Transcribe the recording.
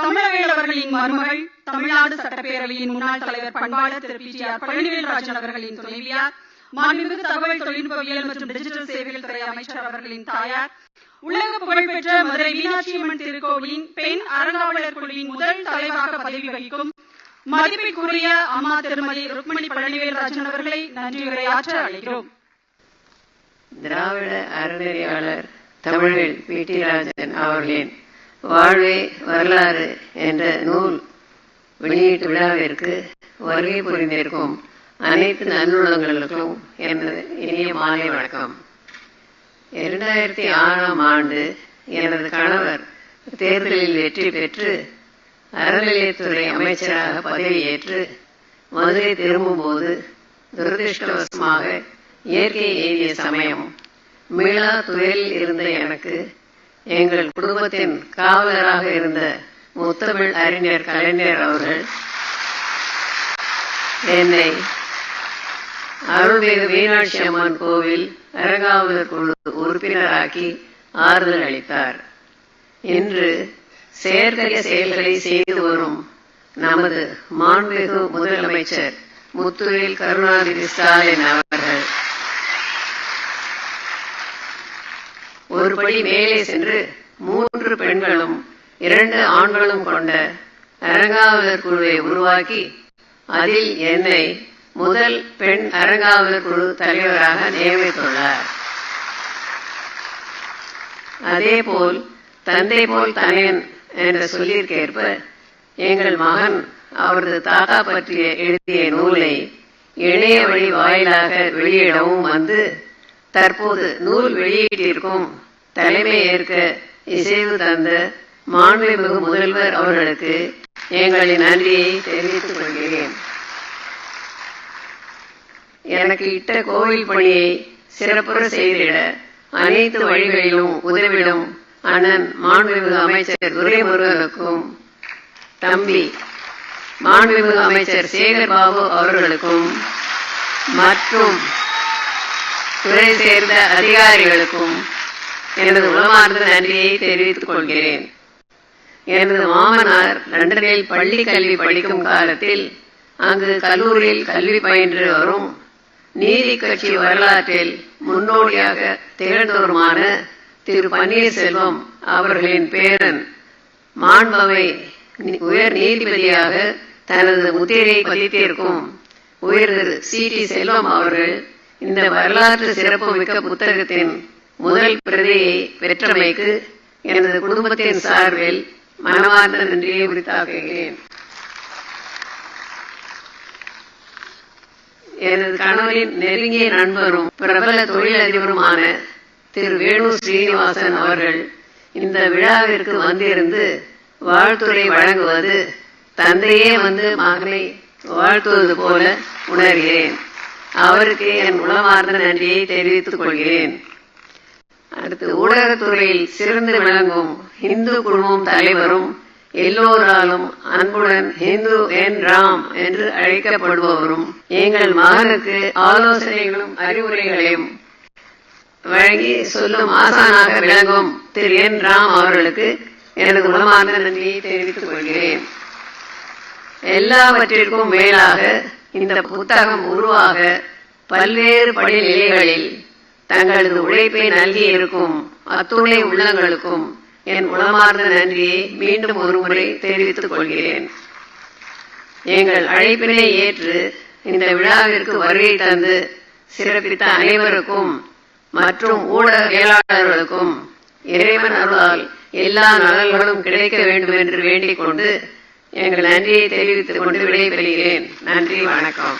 தமிழவேல் அவர்களின் மருமகள் தமிழ்நாடு சட்டப்பேரவையின் முன்னாள் தலைவர் பண்பாளர் Thiru P T R Palanivelrajan அவர்களின் துணைவியார் மாண்புமிகு தகவல் தொழில்நுட்பவியல் மற்றும் டிஜிட்டல் சேவைகள் துறை அமைச்சர் அவர்களின் தாயார் உலக புகழ்பெற்ற மதுரை மீனாட்சி அம்மன் திருக்கோவிலின் பெண் அறங்காவலர் குழுவின் முதல் தலைவராக பதவி வகிக்கும் மதிப்பிற்குரிய அம்மா திருமதி ருக்மணி பழனிவேல்ராஜன் அவர்களை நன்றி உரையாற்ற அழைக்கிறோம். திராவிட அறநெறியாளர் தமிழில் பி டி ராஜன் அவர்களின் வாழ்வே வரலாறு என்ற நூல் வெளியீட்டு விழாவிற்கு வருகை புரிந்திருக்கும் அனைத்து நல்லுள்ளங்களுக்கும் எனது இனிய மாலை வணக்கம். இரண்டாயிரத்தி ஆறாம் ஆண்டு எனது கணவர் தேர்தலில் வெற்றி பெற்று அறநிலையத்துறை அமைச்சராக பதவியேற்று மதுரை திரும்பும்போது துரதிருஷ்டவசமாக இயற்கை எய்திய சமயம் மீளா துயரில் இருந்த எனக்கு எங்கள் குடும்பத்தின் காவலராக இருந்த முத்தமிழ் அறிஞர் கலைஞர் அவர்கள் என்னை அருள்மிகு மீனாட்சி அம்மன் கோவில் அரங்காவலர் குழு உறுப்பினராக்கி ஆறுதல் அளித்தார். இன்று செயற்கரிய செயல்களை செய்து வரும் நமது மாண்புமிகு முதலமைச்சர் முத்துவேல் கருணாநிதி ஸ்டாலின் அவர்கள் ஒரு படி மேலே சென்று மூன்று பெண்களும் இரண்டு ஆண்களும் கொண்ட அரங்காவலர் குழுவை உருவாக்கி அதில் என்னை முதல் பெண் அரங்காவலர் குழு தலைவராக நியமித்துள்ளார். அதேபோல் தந்தை போல் தனையன் என்ற சொல்லிற்கேற்ப எங்கள் மகன் அவரது தாத்தா பற்றிய எழுதிய நூலை இணைய வழி வாயிலாக வெளியிடவும் வந்து தற்போது நூல் வெளியீட்டிற்கும் தலைமை ஏற்க இசைவு தந்த மாண்புமிகு முதல்வர் அவர்களுக்கு எங்களின் நன்றியை தெரிவித்துக் கொள்கிறேன். எனக்கு இட்ட கோவில் பணியை சிறப்புற செய்திட அனைத்து வழிகளிலும் உதவிடும் அண்ணன் மாண்புமிகு அமைச்சர் துரைமுருகனுக்கும் தம்பி மாண்புமிகு அமைச்சர் சேகர் பாபு அவர்களுக்கும் மற்றும் துறை சேர்ந்த அதிகாரிகளுக்கும் எனது உளமார்ந்த நன்றியை தெரிவித்துக் கொள்கிறேன். எனது மாமனார் லண்டனில் பள்ளி கல்வி படிக்கும் காலத்தில் அங்கு கல்லூரியில் கல்வி பயின்று வரும் நீதி கட்சி வரலாற்றில் முன்னோடியாக திகழ்ந்தவருமான திரு பன்னீர்செல்வம் அவர்களின் பேரன் மாண்பவை உயர் நீதிபதியாக தனது முத்திரை பதித்திருக்கும் உயர் சி டி செல்வம் அவர்கள் இந்த வரலாற்று சிறப்புமிக்க புத்தகத்தின் முதல் பிரதியை பெற்றமைக்கு எனது குடும்பத்தின் சார்பில் மனமார்ந்த நன்றியை உரித்தாக்குகிறேன். எனது கணவரின் நெருங்கிய நண்பரும் பிரபல தொழிலதிபருமான திரு வேணு ஸ்ரீனிவாசன் அவர்கள் இந்த விழாவிற்கு வந்திருந்து வாழ்த்துறை வழங்குவது தந்தையே வந்து மகனை வாழ்த்துவது போல உணர்கிறேன். அவருக்கு என் உளமார்ந்த நன்றியை தெரிவித்துக் கொள்கிறேன். அடுத்து ஊடகத்துறையில் சிறந்து விளங்கும் இந்து குழுமம் தலைவரும் எல்லோராலும் அன்புடன் இந்து என் ராம் என்று அழைக்கப்படுபவரும் எங்கள் மகனுக்கு ஆலோசனைகளும் அறிவுரைகளையும் வழங்கி சொல்லும் ஆசானாக விளங்கும் திரு என் ராம் அவர்களுக்கு எனது உளமார்ந்த நன்றியை தெரிவித்துக் கொள்கிறேன். எல்லாவற்றிற்கும் மேலாக இந்த புத்தகம் உருவாக பல்வேறு படிநிலைகளில் தங்களது உழைப்பை நல்கி இருக்கும் அத்துணை உள்ளங்களுக்கும் என் உளமார்ந்த நன்றியை மீண்டும் ஒருமுறை தெரிவித்துக் கொள்கிறேன். எங்கள் அழைப்பினை ஏற்று இந்த விழாவிற்கு வருகை தந்து சிறப்பித்த அனைவருக்கும் மற்றும் ஊடகவியலாளர்களுக்கும் இறைவன் அருளால் எல்லா நலன்களும் கிடைக்க வேண்டும் என்று வேண்டிக் கொண்டு எங்கள் நன்றியை தெரிவித்துக் கொண்டு விடைபெறுகிறேன். நன்றி வணக்கம்.